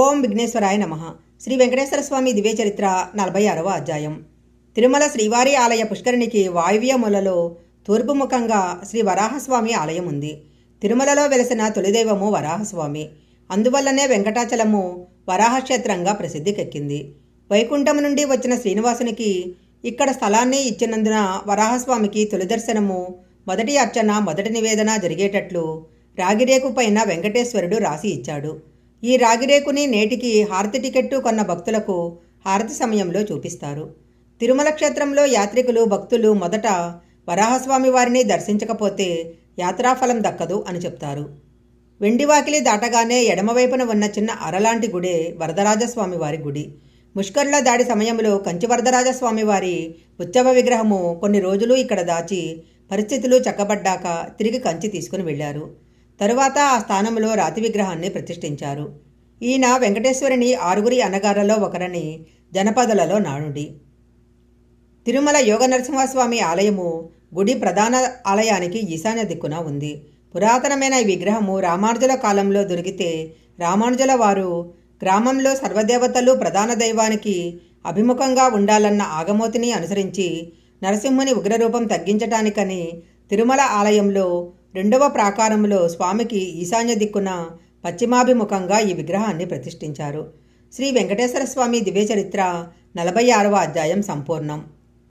ఓం విఘ్నేశ్వరాయ నమ. శ్రీ వెంకటేశ్వర స్వామి దివ్య చరిత్ర నలభై ఆరవ అధ్యాయం. తిరుమల శ్రీవారి ఆలయ పుష్కరిణికి వాయువ్యములలో తూర్పుముఖంగా తూర్పు ముఖంగా శ్రీ వరాహస్వామి ఆలయం ఉంది. తిరుమలలో వెలసిన తొలిదైవము వరాహస్వామి. అందువల్లనే వెంకటాచలము వరాహక్షేత్రంగా ప్రసిద్ధికెక్కింది. వైకుంఠం నుండి వచ్చిన శ్రీనివాసునికి ఇక్కడ స్థలాన్ని ఇచ్చినందున వరాహస్వామికి తొలి దర్శనము మొదటి అర్చన మొదటి నివేదన జరిగేటట్లు రాగిరేకు పైన వెంకటేశ్వరుడు రాసి ఇచ్చాడు. ఈ రాగిరేకుని నేటికి హారతి టికెట్టు కొన్న భక్తులకు హారతి సమయంలో చూపిస్తారు. తిరుమల క్షేత్రంలో యాత్రికులు భక్తులు మొదట వరాహస్వామి వారిని దర్శించకపోతే యాత్రాఫలం దక్కదు అని చెప్తారు. వెండివాకిలి దాటగానే ఎడమవైపున ఉన్న చిన్న అరలాంటి గుడే వరదరాజస్వామి వారి గుడి. ముష్కర్ల దాడి సమయంలో కంచి వరదరాజస్వామి వారి ఉత్సవ విగ్రహము కొన్ని రోజులు ఇక్కడ దాచి పరిస్థితులు చక్కబడ్డాక తిరిగి కంచి తీసుకుని వెళ్ళారు. తరువాత ఆ స్థానంలో రాతి విగ్రహాన్ని ప్రతిష్ఠించారు. ఈయన వెంకటేశ్వరుని ఆరుగురి అన్నగారలో ఒకరని జనపదులలో నానుడి. తిరుమల యోగ నరసింహస్వామి ఆలయము గుడి ప్రధాన ఆలయానికి ఈశాన్య దిక్కున ఉంది. పురాతనమైన ఈ విగ్రహము రామానుజుల కాలంలో దొరికితే రామానుజుల వారు గ్రామంలో సర్వదేవతలు ప్రధాన దైవానికి అభిముఖంగా ఉండాలన్న ఆగమోతిని అనుసరించి నరసింహుని ఉగ్రరూపం తగ్గించటానికని తిరుమల ఆలయంలో రెండవ ప్రాకారంలో స్వామికి ఈశాన్య దిక్కున పశ్చిమాభిముఖంగా ఈ విగ్రహాన్ని ప్రతిష్ఠించారు. శ్రీ వెంకటేశ్వర స్వామి దివ్య చరిత్ర నలభై ఆరవ అధ్యాయం సంపూర్ణం.